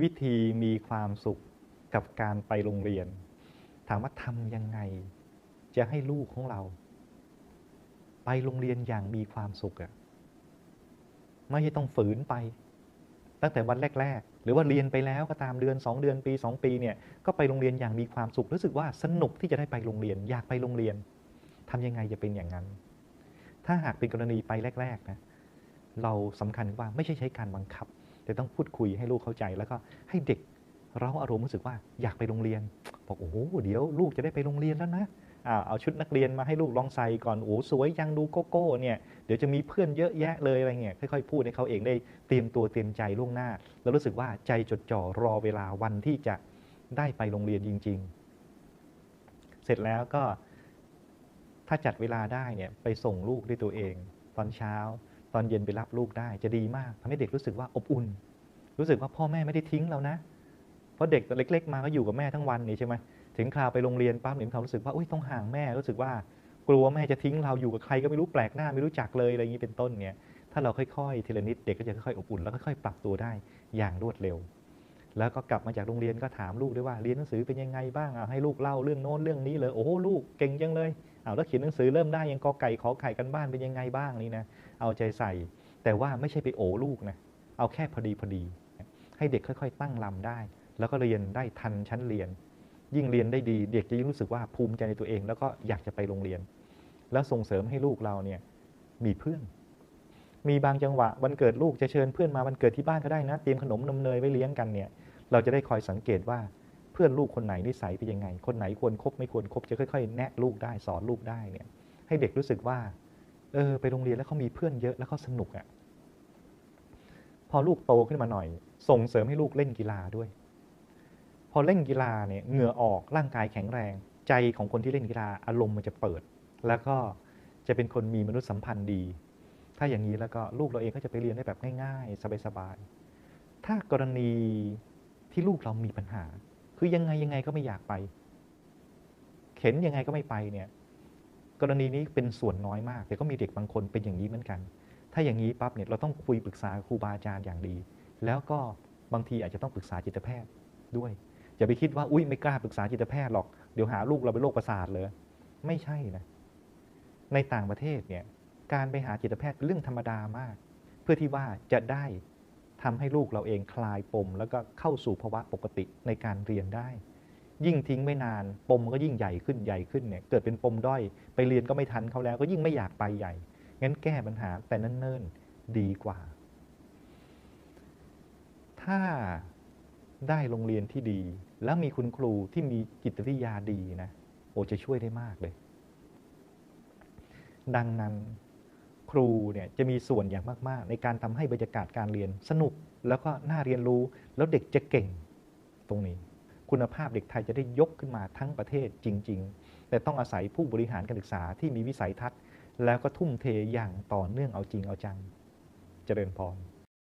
วิธีมีความสุขกับการไปโรงเรียน ถามว่าทำยังไง จะให้ลูกของเรา ไปโรงเรียนอย่างมีความสุขอะไม่ใช่ต้องฝืนไป ตั้งแต่วันแรก ๆ หรือว่าเรียนไปแล้วก็ตามเดือน 2 เดือนปี 2 ปีเนี่ยก็ไปโรงเรียนอย่างมีความสุขรู้สึกว่าสนุกที่จะได้ไปโรงเรียน อยากไปโรงเรียนทำยังไงจะเป็นอย่างนั้น ถ้าหากเป็นกรณีไปแรกๆนะเราสำคัญว่าไม่ใช่ใช้การบังคับ แต่ต้องพูดคุยให้ลูกเข้าใจ แล้วก็ให้เด็กเราอารมณ์รู้สึกว่าอยากไปโรงเรียนบอกโอ้โหเดี๋ยวลูกจะได้ไปโรงเรียนแล้วนะเอาชุดนักเรียนมาให้ลูกลองใส่ก่อนโอ้สวยยังดูโกโก้เนี่ยเดี๋ยวจะมีเพื่อนเยอะแยะเลยอะไรเงี้ยค่อยๆพูดให้เขาเองได้เตรียมตัวเตรียมใจล่วงหน้า แล้วรู้สึกว่าใจจดจ่อรอเวลาวันที่จะได้ไปโรงเรียนจริง ๆ เสร็จแล้วก็ถ้าจัดเวลาได้เนี่ยไปส่งลูกด้วยตัวเอง ตอนเช้า ตอนเย็นไปรับลูกได้จะดีมากทำให้เด็กรู้สึกว่าอบอุ่น รู้สึกว่าพ่อแม่ไม่ได้ทิ้งเรานะ เพราะเด็กตอนเล็ก ๆ มาก็อยู่กับแม่ทั้งวันนี่ใช่ไหมถึงคราวไปโรงเรียนปั๊บเนี่ยมีควารู้สึกว่าอุ้ยต้องห่างแม่รู้สึกว่า กลัวแม่จะทิ้งเราอยู่กับใครก็ไม่รู้แปลกหน้าไม่รู้จักเลยอะไรอย่างนี้เป็นต้นเนี่ยถ้าเราค่อยๆทีละนิดเด็กก็จะค่อยๆอบอุ่นแล้วค่อยๆปรับตัวได้อย่างรวดเร็ว แล้วก็กลับมาจากโรงเรียนก็ถามลูกด้วยว่าเรียนหนังสือเป็นยังไงบ้างเอาให้ลูกเล่าเรื่องโน้นเรื่องนี้เลยโอ้โหลูกเก่งจังเลยเอาแล้วเขียนหนังสือเริ่มได้ยังกอไก่ขอไข่กันบ้านเป็นยังไงบ้างนี่นะเอาใจใส่ แต่ว่าไม่ใช่ไปโอลูกนะเอาแค่พอดีพอดี ให้เด็กค่อยๆ ตั้งลำได้ แล้วก็เรียนได้ทันชั้นเรียน ยิ่งเรียนได้ดี เด็กจะยิ่งรู้สึกว่าภูมิใจในตัวเอง แล้วก็อยากจะไปโรงเรียน แล้วส่งเสริมให้ลูกเราเนี่ยมีเพื่อน มีบางจังหวะวันเกิดลูกจะเชิญเพื่อนมาวันเกิดที่บ้านก็ได้นะเตรียมขนมนมเนยไว้เลี้ยงกันเนี่ยเราจะได้คอยสังเกตว่าเพื่อนลูกคนไหนนิสัยเป็นยังไง คนไหนควรคบไม่ควรคบจะค่อยๆ แนะลูกได้สอนลูกได้เนี่ยให้เด็กรู้สึกว่าเออไปโรงเรียนแล้วเขามีเพื่อนเยอะแล้วเขาสนุกอะ่ะพอลูกโตขึ้นมาหน่อย ส่งเสริมให้ลูกเล่นกีฬาด้วย พอเล่นกีฬาเนี่ยเหงื่อออกร่างกายแข็งแรง ใจของคนที่เล่นกีฬาอารมณ์มันจะเปิด แล้วก็จะเป็นคนมีมนุษยสัมพันธ์ดี ถ้าอย่างนี้แล้วก็ลูกเราเองก็จะไปเรียนได้แบบง่ายๆ สบายๆ ถ้ากรณีที่ลูกเรามีปัญหา คือยังไงยังไงก็ไม่อยากไป เข็นยังไงก็ไม่ไปเนี่ย กรณีนี้เป็นส่วนน้อยมาก แต่ก็มีเด็กบางคนเป็นอย่างนี้เหมือนกัน ถ้าอย่างนี้ปั๊บเนี่ยเราต้องคุยปรึกษาครูบาอาจารย์อย่างดี แล้วก็บางทีอาจจะต้องปรึกษาจิตแพทย์ด้วยอย่าไปคิดว่าอุ้ยไม่กล้าปรึกษาจิตแพทย์หรอกเดี๋ยวหาลูกเราเป็นโรคประสาทเลย ไม่ใช่นะในต่างประเทศเนี่ย การไปหาจิตแพทย์เป็นเรื่องธรรมดามาก เพื่อที่ว่าจะได้ทำให้ลูกเราเองคลายปม แล้วก็เข้าสู่ภาวะปกติในการเรียนได้ ยิ่งทิ้งไม่นานปมก็ยิ่งใหญ่ขึ้นใหญ่ขึ้นเนี่ยเกิดเป็นปมด้อยไปเรียนก็ไม่ทันเขาแล้ว ก็ยิ่งไม่อยากไปใหญ่งั้นแก้ปัญหาแต่นั่นเนิ่นดีกว่า ถ้าได้โรงเรียนที่ดี แล้วมีคุณครูที่มีจิตวิทยาดีนะโอจะช่วยได้มากเลย ดังนั้น ครูเนี่ยจะมีส่วนอย่างมากๆ ในการทำให้บรรยากาศการเรียนสนุก แล้วก็น่าเรียนรู้แล้วเด็กจะเก่งตรงนี้ คุณภาพเด็กไทยจะได้ยกขึ้นมาทั้งประเทศจริง ๆ แต่ต้องอาศัยผู้บริหารการศึกษาที่มีวิสัยทัศน์ แล้วก็ทุ่มเทอย่างต่อเนื่องเอาจริงเอาจัง เจริญพร